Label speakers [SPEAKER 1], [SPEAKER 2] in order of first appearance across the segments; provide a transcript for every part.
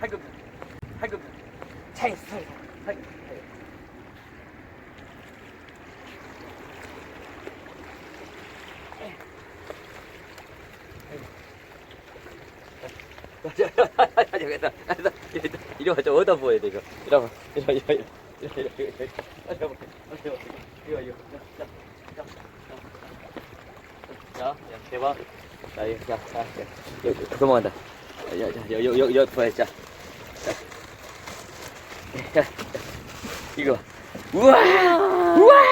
[SPEAKER 1] 하이급 하이급 차이 하이급 여기다 여기다 여기다 이리 와저 얻어 보여야 돼 이거 이리 와봐 이리 와 이리 와 이리 와 이리 와 이리 와 이리 와 이리 와 이리 와 이리 와 자, 야, 대박. 자, 이거, 자, 자, 자, 여기, 도망간다. 야, 야, 여, 여, 여, 여, 봐야, 자. 자. 이거. 우와! 우와!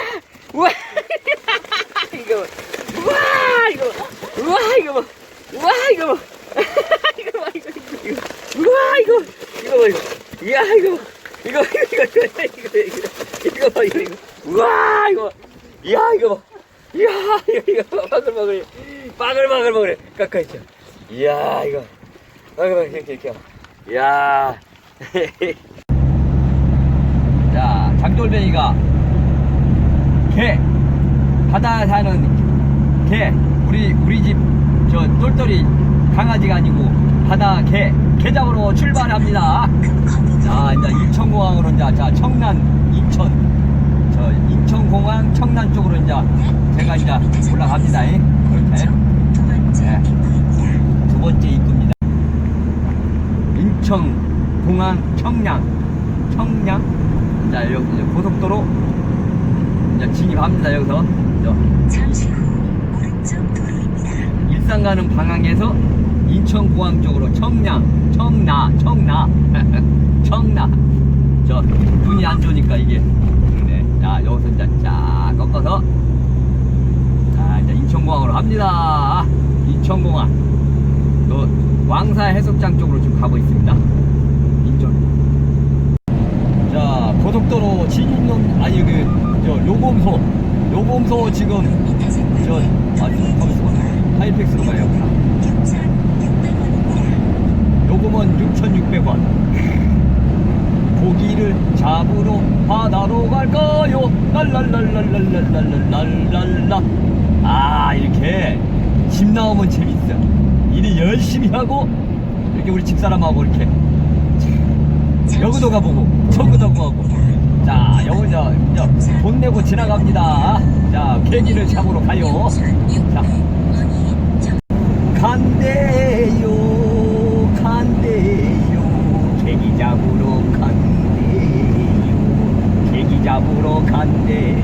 [SPEAKER 1] 우와! 이거. 우와! 이거. 우와! 이거 봐. 우와! 이거 봐. 이거 봐, 이거, 이거. 우와! 이거. 이거 봐, 이거. 이야, 이거. 봐. 이거, 이거, 이거, 이거, 이거, 봐, 이거, 이거. 우와! 이거. 봐. 이야, 이거 봐. 이야, 이거, 이거, 바글바글, 바글바글바글해. 가까이 있죠. 이야, 이거. 바글바글, 이렇게, 이렇게. 이야. 자, 장돌뱅이가 개, 바다에 사는 개, 우리, 우리 집, 저, 똘똘이 강아지가 아니고, 바다 개, 개 잡으러 출발합니다. 자, 이제 인천공항으로 이제, 자, 청남, 인천, 저, 인천공항, 청남 쪽으로 이제, 제가 이제 올라갑니다. 잉? 이렇게. 네. 두 번째 입구입니다. 인천공항, 청량, 청량. 자, 여기 이제 고속도로 이제 진입합니다. 여기서. 저,
[SPEAKER 2] 잠시 후 오른쪽 도로입니다.
[SPEAKER 1] 일산 가는 방향에서 인천 공항 쪽으로 청량, 청나, 청나, 청나. 저 눈이 안 좋으니까 이게. 네. 자 여기서 이제 쫙 꺾어서 자 이제 인천공항으로 갑니다. 인천공항. 요 왕사 해수욕장 쪽으로 지금 가고 있습니다. 인천. 자 고속도로 진입로 아니 그저 요금소 요금소 지금 저 아니 가만있어 하이펙스로 가요. 요금은 6,600원. 고기를 잡으러 바다로 갈까요? 랄랄랄랄랄랄랄랄랄라. 아 이렇게 집 나오면 재밌어. 일이 열심히 하고 이렇게 우리 집사람하고 이렇게 여기도 가보고 저기도 가보고. 자 여기 저, 저, 돈 내고 지나갑니다. 자 계기를 잡으러 가요. 자. 간대요 간대요. 계기 잡으러 간대요. 계기 잡으러 간대요.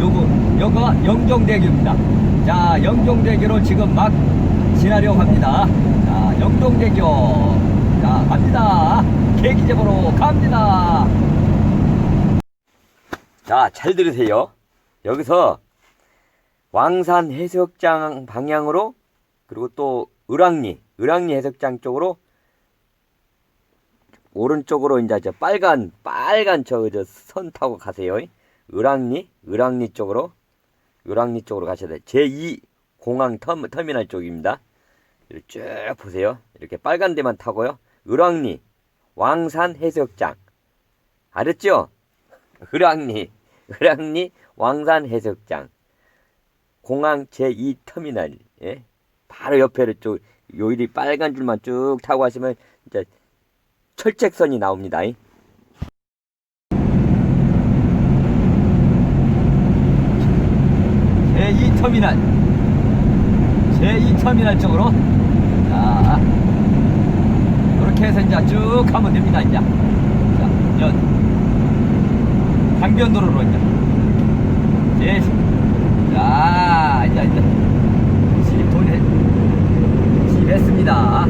[SPEAKER 1] 요거 여기가 영종대교입니다. 자 영종대교로 지금 막 지나려고 합니다. 자 영종대교. 자 갑니다 계기 잡으러 갑니다 자 잘 들으세요 여기서 왕산 해수욕장 방향으로 그리고 또 을왕리, 을왕리 해수욕장 쪽으로 오른쪽으로 이제 저 빨간 빨간 저저선 타고 가세요. 을왕리, 을왕리 쪽으로 을왕리 쪽으로 가셔야 돼. 제2 공항 터, 터미널 쪽입니다. 쭉 보세요. 이렇게 빨간 데만 타고요. 을왕리, 왕산 해수욕장. 알았죠? 을왕리, 을왕리 왕산 해수욕장. 공항 제2 터미널. 예? 바로 옆에를 쭉 요일이 빨간 줄만 쭉 타고 가시면 이제 철책선이 나옵니다. 제2 터미널 제2 터미널 쪽으로 자 해서 이제 쭉 가면 됩니다. 이제 자, 연 강변도로로 이제 제 자, 이제 이제 진입 돈에 진입했습니다.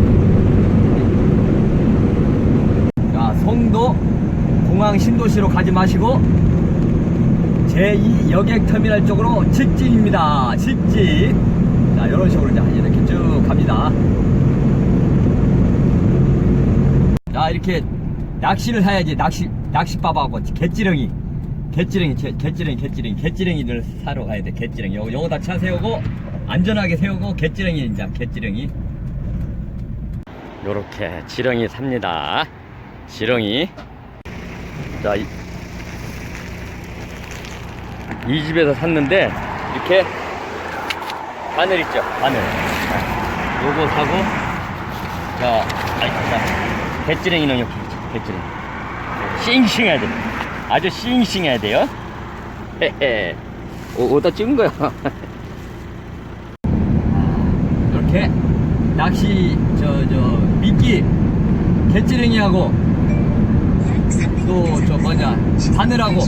[SPEAKER 1] 자, 송도 공항 신도시로 가지 마시고 제2 여객 터미널 쪽으로 직진입니다. 직진. 자, 이런 식으로 이제 이렇게 쭉 갑니다. 자, 이렇게 낚시를 해야지. 낚시 낚시밥하고 갯지렁이. 갯지렁이, 개- 갯지렁이, 갯지렁이, 갯지렁이를 사러 가야 돼. 갯지렁이. 요, 요거 다 차 세우고, 안전하게 세우고, 갯지렁이, 이제, 갯지렁이. 요렇게 지렁이 삽니다. 지렁이. 자, 이, 이 집에서 샀는데, 이렇게, 바늘 있죠? 바늘. 자, 요거 사고, 자, 아이, 자, 배찌랭이는 이렇게. 배찌랭이. 싱싱해야 돼. 아주 싱싱해야 돼요. 헤헤. 오, 오다 찍은 거야. 이렇게 낚시 저저 미끼 개찌랭이하고 또 저 뭐냐 바늘하고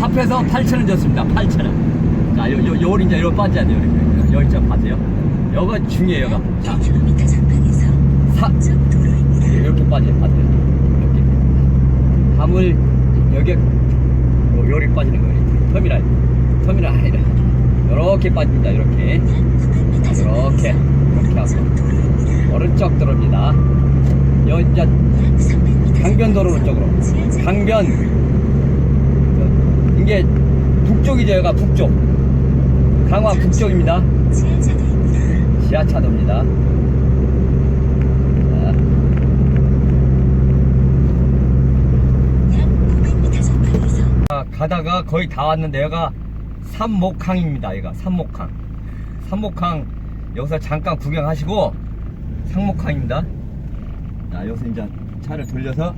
[SPEAKER 1] 합해서 8,000원 줬습니다. 8,000원. 자, 요, 요, 요, 이제 요 빠져야 돼요. 이렇게. 여기 좀 봐세요. 요거 중요해요, 요거. 자,
[SPEAKER 2] 1km 전방에서
[SPEAKER 1] 사, 이렇게 빠져요. 빠져요. 이렇게. 함을 여기에 요, 요리 빠지는 거예요. 터미널. 터미널. 이렇게. 요렇게 빠집니다. 이렇게.
[SPEAKER 2] 약 900m
[SPEAKER 1] 이렇게. 이렇게 하고. 오른쪽
[SPEAKER 2] 약 300m
[SPEAKER 1] 강변도로 쪽으로. 강변. 그, 이게 북쪽이죠, 여기가 북쪽. 강화 북쪽입니다.
[SPEAKER 2] 지하차도입니다.
[SPEAKER 1] 지하차도입니다. 자,
[SPEAKER 2] 약 500m 전방에서
[SPEAKER 1] 아, 가다가 거의 다 왔는데 여기가 삼목항입니다. 여기가 삼목항. 삼목항 여기서 잠깐 구경하시고 상목항입니다. 자, 여기서 이제 차를 돌려서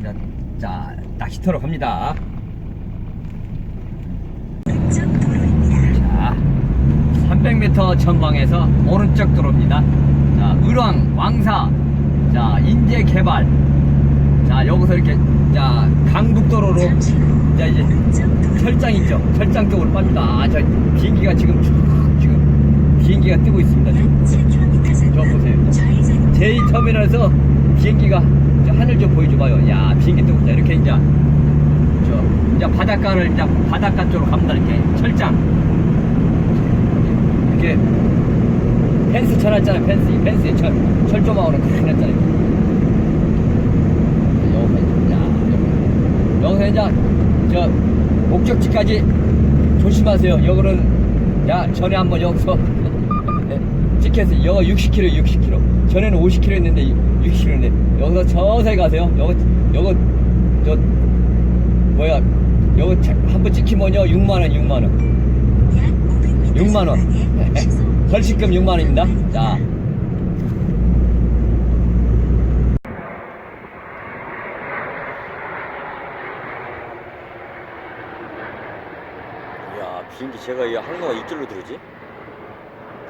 [SPEAKER 1] 이제 자 낚시터로 갑니다.
[SPEAKER 2] 왼쪽 도로입니다.
[SPEAKER 1] 자, 300m 전방에서 오른쪽 도로입니다. 자, 을왕, 왕사, 자, 인재 개발. 자, 여기서 이렇게, 자, 강북도로로, 자, 이제
[SPEAKER 2] 도로
[SPEAKER 1] 철장 쪽으로 빱니다. 아, 저 비행기가 지금 쭉, 지금 비행기가 뜨고 있습니다. 지금.
[SPEAKER 2] 7km
[SPEAKER 1] 저 보세요.
[SPEAKER 2] 좌회전
[SPEAKER 1] 제2터미널에서 비행기가 저 하늘 좀 보여줘봐요. 야, 비행기 뜨고 있다. 이렇게 이제, 저, 이제 바닷가를 이제 바닷가 쪽으로 갑니다. 이렇게 철장. 이렇게 펜스 쳐놨잖아요. 펜스. 이 펜스에 철, 철조망으로 여기. 여기서 이제, 저, 목적지까지 조심하세요. 여기는, 야, 전에 한번 여기서 찍혔어요. 여기 60km, 60km. 전에는 50km 했는데 60km인데 여기서 서서히 가세요. 여기 여기 저 뭐야 여기 한번 찍히면요 6만 원, 6만 원.
[SPEAKER 2] 약 500m
[SPEAKER 1] 6만 원.
[SPEAKER 2] 전방에 시속
[SPEAKER 1] 벌칙금 6만 원입니다. 자. 이야 비행기 제가 이 항로가 이쪽으로 들어오지?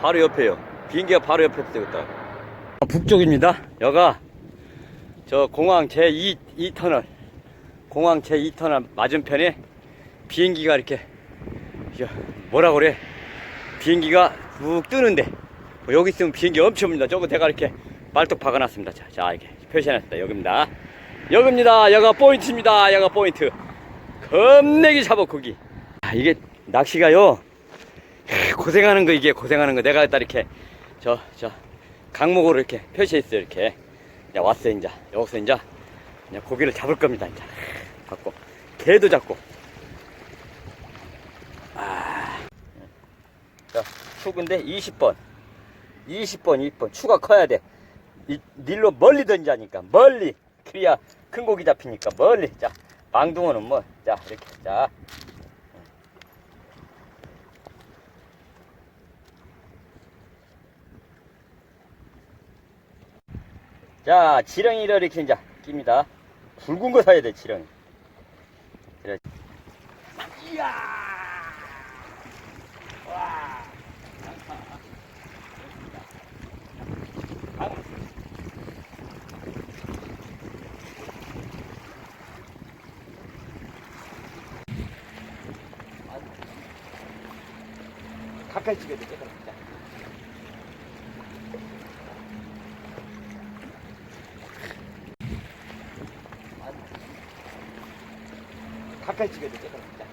[SPEAKER 1] 바로 옆에요. 비행기가 바로 옆에 되겠다. 북쪽입니다. 여가 저 공항 제2 2 터널 공항 제2 터널 맞은편에 비행기가 이렇게 이게 뭐라 그래? 비행기가 쭉 뜨는데 뭐 여기 있으면 비행기 엄청 옵니다. 저거 내가 이렇게 말뚝 박아놨습니다. 자, 자 이렇게 표시해놨습니다. 여기입니다. 여기입니다. 여가 포인트입니다. 여가 포인트. 겁내기 잡아 거기. 아, 이게 낚시가요. 하, 고생하는 거 이게 고생하는 거 내가 딱 이렇게 저 저 강목으로 이렇게 표시했어요 이렇게 이제 왔어요 이제 여기서 이제 이제 고기를 잡을 겁니다 이제 잡고 개도 잡고 자, 축인데 20번. 20번, 2번. 추가 커야 돼. 이, 닐로 멀리 던지니까. 멀리. 그래야 큰 고기 잡히니까 멀리. 자, 망둥어는 뭐. 자, 이렇게. 자. 자, 지렁이를 이렇게 이제 낍니다. 굵은 거 사야 돼, 지렁이. 그래. 이야! 와! 가까이 찍어야 돼, 조금. 자. 가까이 찍어야 돼, 조금. 자.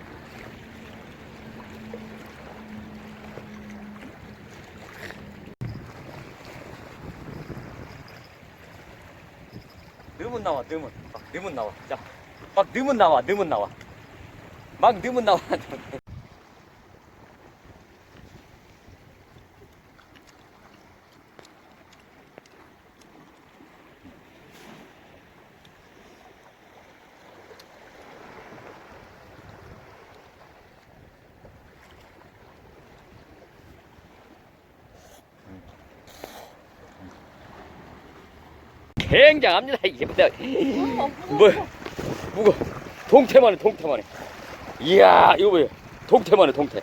[SPEAKER 1] 넣으면 나와, 넣으면. 막 넣으면 나와. 자. 막 넣으면 나와, 넣으면 나와. 막 넣으면 나와. 굉장합니다. 이게 뭐 무거. 동태만해 동태만해. 이야 이거 뭐야 동태만해 동태.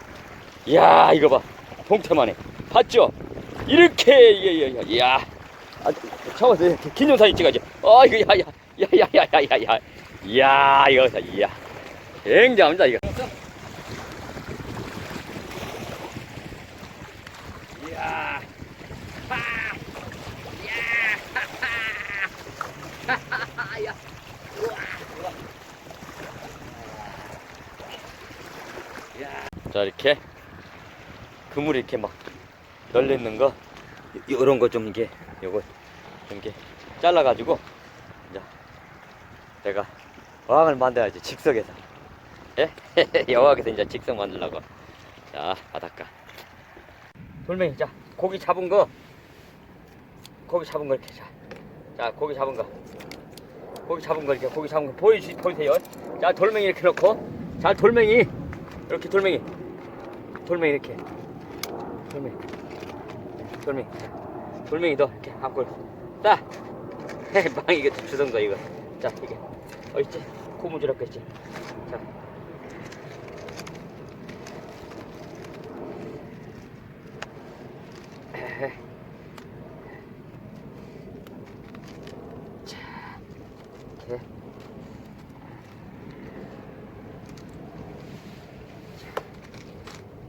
[SPEAKER 1] 이야 이거 봐. 동태만해. 봤죠? 이렇게 이게 이야. 아 잠깐만 긴장 사진 찍어야지 아 이거 야야 야야야야야야. 이야 이거 이야. 굉장합니다 이거 이야 하 야 자 이렇게 그물이 이렇게 막 열려 있는 거 이런 거 좀 이게 요거 좀 이렇게 잘라 가지고 이제 내가 어항을 만들어야지 직석에서. 예? 여왕에서 이제 직석 만들려고. 자 바닷가. 돌멩이 자 고기 잡은 거. 고기 잡은 거 이렇게 자, 자 고기 잡은 거. 고기 잡은 거 이렇게 고기 잡은 거 보이시 보이세요? 자 돌멩이 이렇게 놓고. 자 돌멩이. 이렇게 돌멩이 돌멩이 이렇게. 돌멩이. 돌멩이. 자, 돌멩이 너 이렇게 앞골 따빵 이게 거 이거. 자 이게. 어 있지? 고무줄 앞에 있지? 자 에헤. 자 이렇게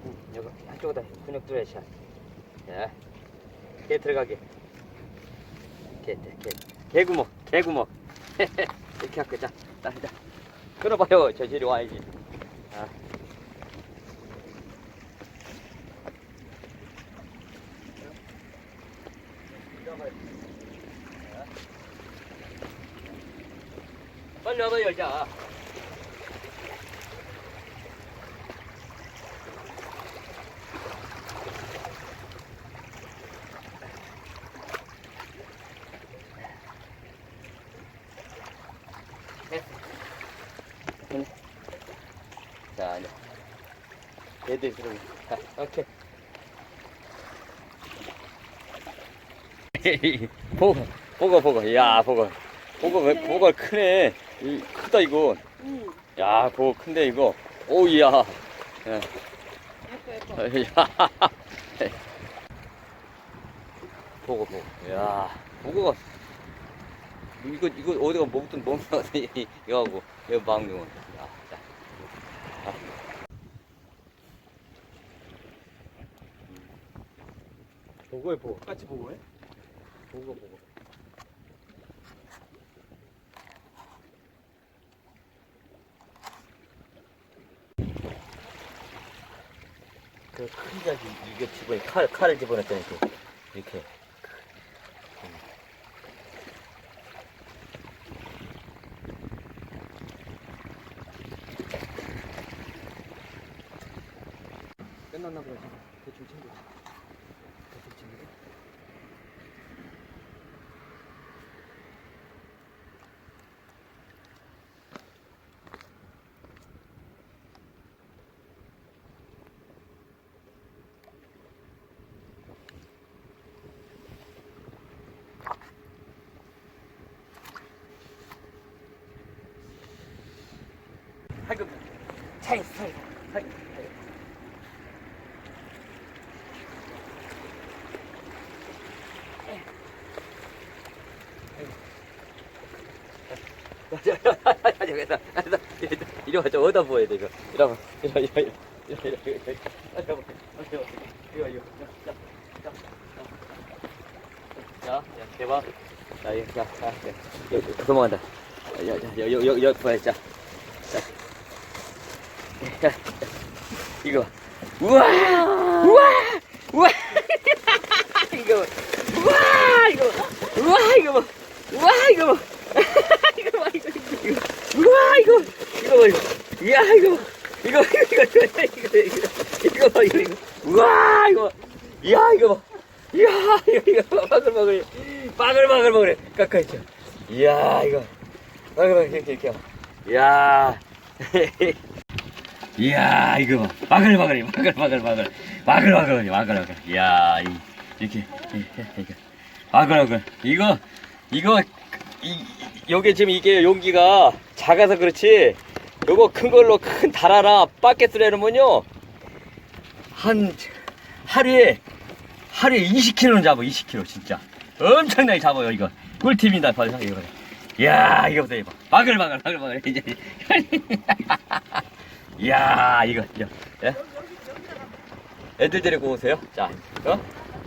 [SPEAKER 1] 음, 여기 한쪽에다 근육 들어야지. 자, 개 들어가게. 개, 개, 개, 개구멍, 개구멍. 이렇게 할거 자, 자, 자. 끊어봐요. 저질이 와야지. 아. 빨리 와봐 열자. 자, 이제 얘들 들어오게. 자, 오케이. 보고, 보고, 보고. 야, 보고. 보고, 왜, 보고 크네. 이, 크다, 이거.
[SPEAKER 3] 응.
[SPEAKER 1] 야, 보고 큰데, 이거. 오, 이야. 야.
[SPEAKER 3] 예뻐 예뻐.
[SPEAKER 1] 야. 보고, 보고. 야, 보고가. 이거, 이거 어디가 먹든 먹는 거 같아. 이거 하고, 이거 망경은. 야, 자. 보고해, 보고.
[SPEAKER 4] 같이 보고 해?
[SPEAKER 1] 보고, 보고. 그큰 자기 이게 집어넣 칼 칼을 집어넣었더니 이렇게 이렇게
[SPEAKER 4] 끝났나 보다 대충 챙겨
[SPEAKER 1] 차이 차이 차이 여기다 이리 와저 어디다 부어야 돼 이거 이리 와봐 이리 와 이리 와 이리 와 이리 와 이리 와 이리 와 이리 와 이리 와 자, 야, 대박. 자, 이거, 자, 자, 자, 여기, 도망간다. 야, 야, 여, 여, 여, 여, 봐야 자. 자. 이거. 우와! 우와! 우와! 이거. 우와! 이거. 우와! 이거 봐. 우와! 이거. 우와! 이거. 이거 봐, 이거. 이거. 봐. 이거, 이거, 이거, 이거, 이거, 이거. 이거. 우와! 이거. 봐. 이야, 이거 봐. 이야, 이거, 이거, 바글바글, 바글바글 바글해. 깎아 있죠. 이야, 이거. 바글바글, 이렇게, 이렇게. 이야. 이야, 이거 봐. 바글바글해, 바글바글바글. 바글바글해, 바글바글. 이야, 이, 이렇게, 이렇게. 바글바글. 이거, 이거, 이, 이- 요게 지금 이게 용기가 작아서 그렇지 요거 큰 걸로 큰달 하나 빠켓으로 해놓으면요 한 하루에 하루에 20kg는 잡아 20kg 진짜 엄청나게 잡아요 이거 꿀팁입니다 벌써 이거 이야 이거 보세요 이거 바글바글 바글바글 이제 이야 이거 이거. 예? 애들 데리고 오세요. 자 어?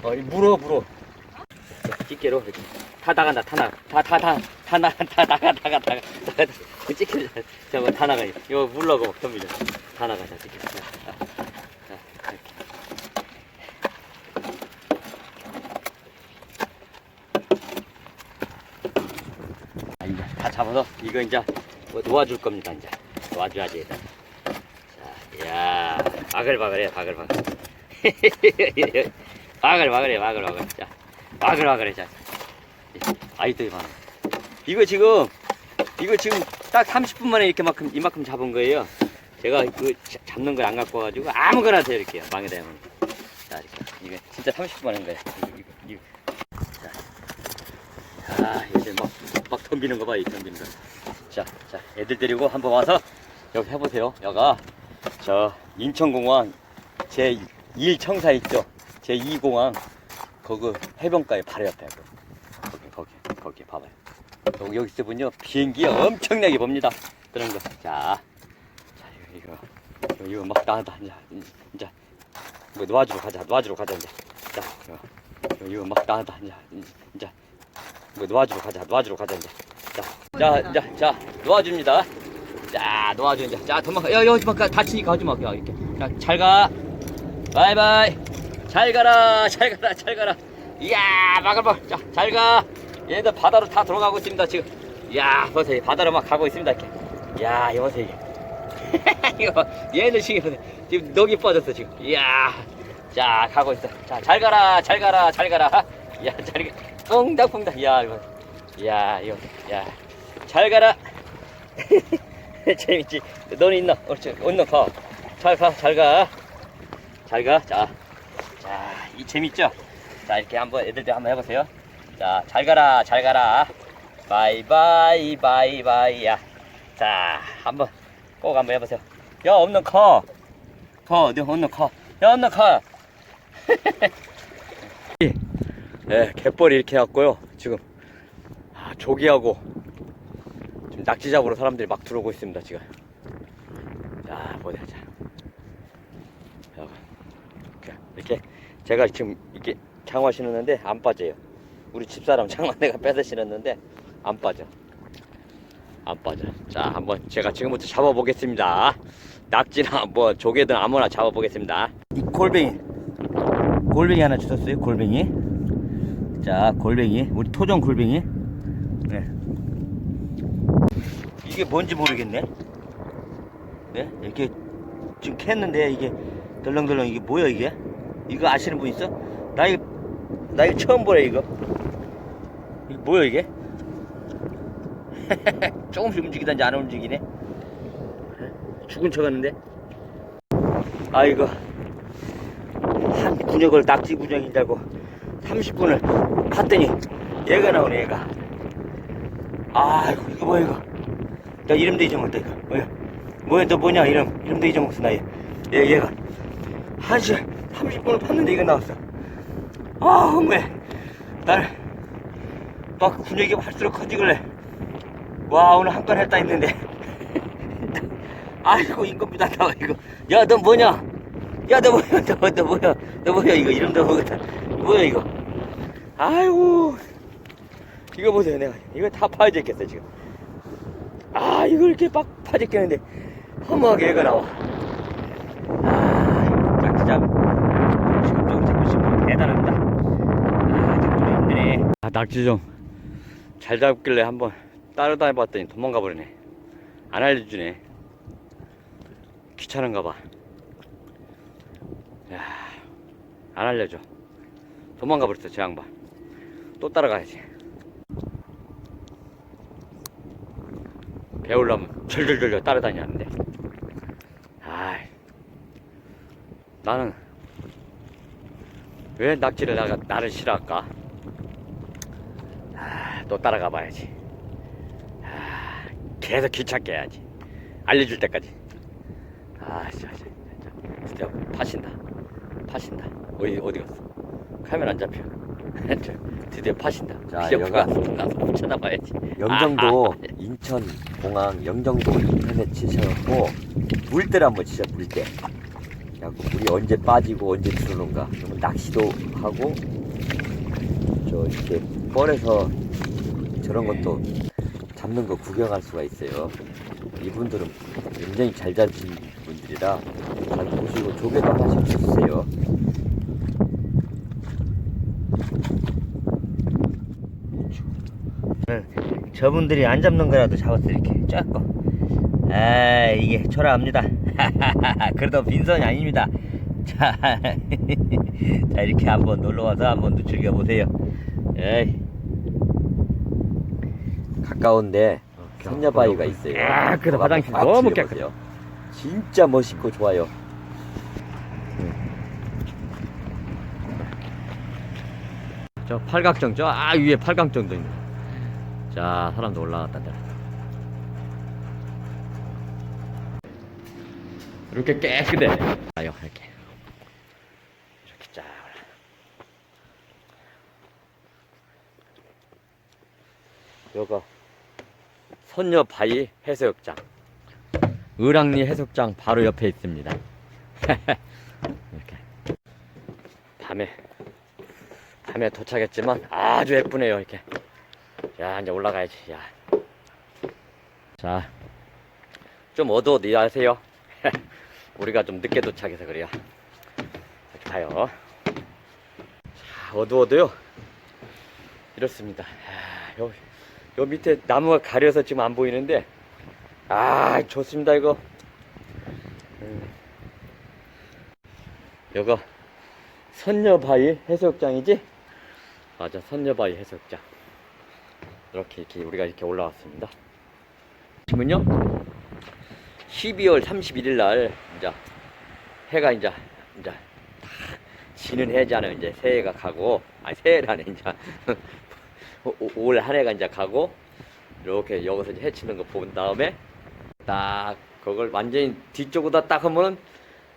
[SPEAKER 1] 어, 이 물어 물어. 집게로 이렇게. 다 나간다 다 나가. 다다다다 나가 다 나가 나가. 나가. 그 집게로 저거 다 나가. 이거 물러고 덤비죠 다 나가 자 집게 자, 자, 자, 이렇게. 아, 이제 다 잡아서 이거 이제 뭐 놓아줄 겁니다 이제. 놓아줘야지 일단 자, 야 바글바글해 바글바글 바글바글해 바글바글 자 바글바글해 자. 아이들이 많아 이거 지금 이거 지금 딱 30분 만에 이렇게 만큼 이만큼 잡은 거예요. 제가 그 자- 잡는 걸 안 갖고 와가지고 아무거나 더 이렇게요. 망에다 하면. 자 이렇게. 이거 진짜 30분 만에 한 거예요 이거 이거. 자, 아 이제 막, 막 덤비는 거 봐, 이 덤비는 거. 자, 자, 애들 데리고 한번 와서 여기 해보세요. 여가 저 인천공항 제 1청사 있죠? 제 2공항 거기 해변가에 바로 옆에 거기, 거기, 거기, 거기 봐봐요. 여기, 여기 있으면요 비행기 엄청나게 봅니다. 그런 거. 자, 자 이거 이거 이거 막 나간다. 이제 이제 뭐 놓아주러 가자. 놓아주러 가자 이제. 자, 이거, 이거 막 나간다. 이제 이제. 뭐 놓아주러 가자 놓아주러 가자 이제 자, 자, 자, 자 놓아줍니다 자 놓아줘 이제 자 도망가. 야 여기 막 다치니까 하지 마 그냥 이렇게. 자 잘 가. 바이바이. 잘 가라 잘 가라 잘 가라. 이야 막아봐. 자잘 가. 얘네들 바다로 다 들어가고 있습니다 지금. 이야 보세요. 바다로 막 가고 있습니다 이렇게. 이야 이거 보세요 이게. 이거 얘네들 지금. 지금 녹이 빠졌어 지금. 이야. 자 가고 있어. 자 잘 가라 잘 가라 잘 가라. 야 잘 가. 퐁당퐁당. 야 이거. 야 이거. 야 잘 가라 재밌지. 너는 있나? 옳지. 있나 가잘 가 잘 가 자 자 이 재밌죠? 자 이렇게 한번 애들도 한번 해보세요. 자 잘 가라 잘 가라. 바이바이 바이바이 야 자 한번 꼭 한번 해보세요. 야 없는 커커너 없는 커 야 없는 커. 네, 갯벌이 이렇게 왔고요. 지금. 아, 조기하고 지금 낙지 잡으러 사람들이 막 들어오고 있습니다. 지금. 자, 보자. 자. 이렇게, 제가 지금 이렇게 장화 신었는데 안 빠져요. 우리 집사람 장화 내가 뺏어 신었는데 안 빠져. 안 빠져. 자, 한번 제가 지금부터 잡아보겠습니다. 낙지나 뭐 조개든 아무나 잡아보겠습니다. 이 골뱅이, 골뱅이 하나 주셨어요. 골뱅이. 자, 골뱅이. 우리 토종 골뱅이. 네. 이게 뭔지 모르겠네. 네? 이렇게 지금 캤는데 이게 덜렁덜렁 이게 뭐야 이게? 이거 아시는 분 있어? 나 이거 나 이거 처음 보네 이거. 이게 뭐야 이게? 조금씩 움직이던지 안 움직이네. 죽은 척 하는데. 아 이거 한 군역을 낙지 알고 30분을 갔더니 얘가 나오네 얘가 아이고 이거 뭐야 이거 나 이름도 잊어먹었다 이거. 뭐야? 뭐야 너 뭐냐 이름? 이름도 잊어먹었어 나 얘. 얘 얘가. 한 시간 30분을 팠는데 이거 나왔어. 아 흥분해. 날막 근육이 할수록 커지길래. 와 오늘 한 건 했다 했는데. 아이고 인건비 다 나와 이거. 야 너 뭐냐? 야 너 뭐야? 너, 너 뭐야? 너 뭐야? 이거 이름도 모르겠다. 뭐야 이거? 아이고. 이거 보세요 내가. 이거 다 파헤졌겠어 지금 아 이거 이렇게 막 파헤졌겠는데. 허무하게 얘가 나와. 아 짝지잡 지금적으로 잡고 싶어. 대단합니다. 아 잡기도 힘드네. 아 낙지 좀 잘 잡길래 한번 따라다녀 봤더니 도망가 버리네. 안 알려주네. 귀찮은가 봐. 야, 안 알려줘. 도망가 버렸어, 저 양반. 또 따라가야지. 배우려면 절절절절 따라다니는데. 아이, 나는 왜 낙지를 나가, 나를 싫어할까? 아, 또 따라가 봐야지. 계속 귀찮게 해야지. 알려줄 때까지. 아, 진짜, 진짜, 진짜. 파신다. 파신다. 어디, 어디 갔어? 카메라 안 잡혀. 저, 드디어 파신다.
[SPEAKER 4] 자, 여가-
[SPEAKER 1] 가서 찾아봐야지.
[SPEAKER 4] 영정도. 인천 공항 영정도 인터넷 치셔갖고 물때를 한번 치자 물때. 그래갖고 물이 언제 빠지고 언제 들어오는가. 그러면 낚시도 하고 저 이렇게 뻘에서 저런 것도 잡는 거 구경할 수가 있어요. 이분들은 굉장히 잘 잡으신 분들이라 잘 보시고 조개도 하나씩 주세요.
[SPEAKER 3] 저분들이 안 잡는 거라도 잡았어 이렇게 조금. 아 이게 초라합니다. 그래도 빈손이 아닙니다. 자, 자 이렇게 한번 놀러와서 한번 즐겨보세요. 에이.
[SPEAKER 4] 가까운데 선녀바위가 있어요.
[SPEAKER 1] 아, 그래도 화장실
[SPEAKER 4] 꽉
[SPEAKER 1] 너무
[SPEAKER 4] 즐겨보세요. 진짜 멋있고 좋아요.
[SPEAKER 1] 저 팔각정 저 아 위에 팔각정도 있네. 자 사람도 올라갔다. 이렇게 깨끗해. 아요 이렇게 이렇게 쫙 올라. 여가 선녀 바위 해수욕장. 을왕리 해수욕장 바로 옆에 있습니다. 이렇게 밤에 밤에 도착했지만 아주 예쁘네요 이렇게 야 이제 올라가야지 야. 자 좀 어두워도 아세요? 우리가 좀 늦게 도착해서 그래요. 이렇게 봐요. 자 어두워도요. 이렇습니다. 아, 요, 요 밑에 나무가 가려서 지금 안 보이는데 아 좋습니다 이거. 음. 요거 선녀바위 해수욕장이지? 맞아 선녀바위 해수욕장 이렇게 이렇게 우리가 이렇게 올라왔습니다 지금은요 12월 31일 날 이제 해가 이제 이제 다 지는 해잖아요 이제 새해가 가고 아니 새해라네 이제 올 한 해가 이제 가고 이렇게 여기서 이제 해 치는 거 본 다음에 딱 그걸 완전히 뒤쪽으로 딱 하면은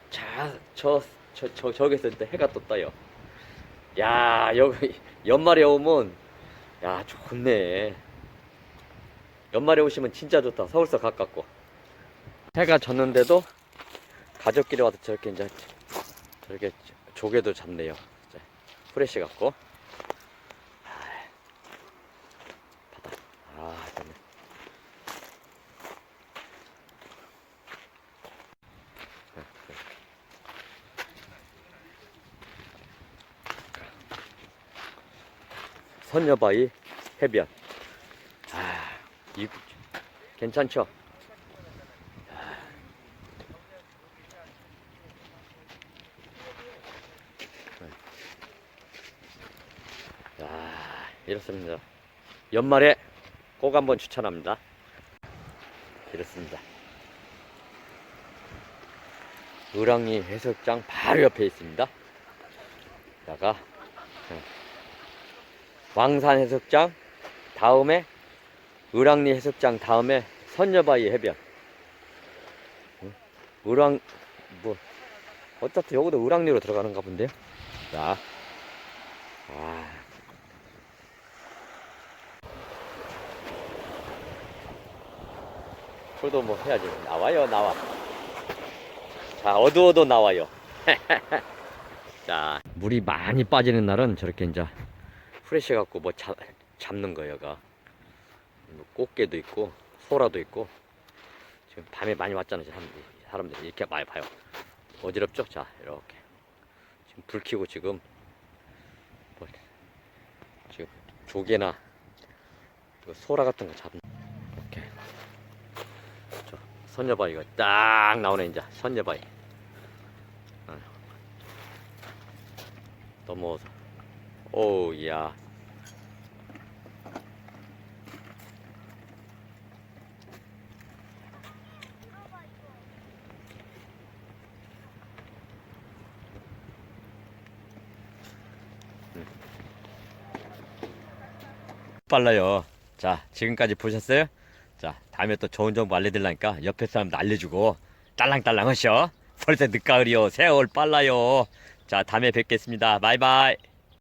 [SPEAKER 1] 자저 저, 저, 저기서 이제 해가 또 떠요. 야, 여기, 연말에 오면, 야, 좋네. 연말에 오시면 진짜 좋다. 서울서 가깝고. 해가 졌는데도 가족끼리 와서 저렇게 이제, 저렇게 조개도 잡네요. 프레쉬 같고. 아, 바다. 아, 좋네. 선녀바위 해변. 아, 이 괜찮죠? 야, 이렇습니다. 연말에 꼭 한번 추천합니다. 이렇습니다. 을왕리 해수욕장 바로 옆에 있습니다. 여기가 왕산 해수욕장 다음에 을왕리 해수욕장 다음에 선녀바위 해변. 응? 을왕 뭐 어차피 여기도 을왕리로 들어가는가 본데요 자 아. 그래도 뭐 해야지. 나와요 나와. 자 어두워도 나와요. 자. 물이 많이 빠지는 날은 저렇게 이제 프레쉬 갖고 뭐 잡, 잡는 거예요가. 뭐 꽃게도 있고 소라도 있고. 지금 밤에 많이 왔잖아요 사람들이, 사람들이. 이렇게 많이 봐요. 어지럽죠? 자 이렇게. 지금 불 켜고 지금 뭐 지금 조개나 이거 소라 같은 거 잡는 이렇게. 저 선녀바위가 딱 나오네 이제. 선녀바위. 어. 넘어서. 오야 빨라요. 자 지금까지 보셨어요? 자 다음에 또 좋은 정보 알려드리려니까 옆에 사람도 알려주고 딸랑딸랑 하셔. 벌써 늦가을이요. 세월 빨라요. 자 다음에 뵙겠습니다. 바이바이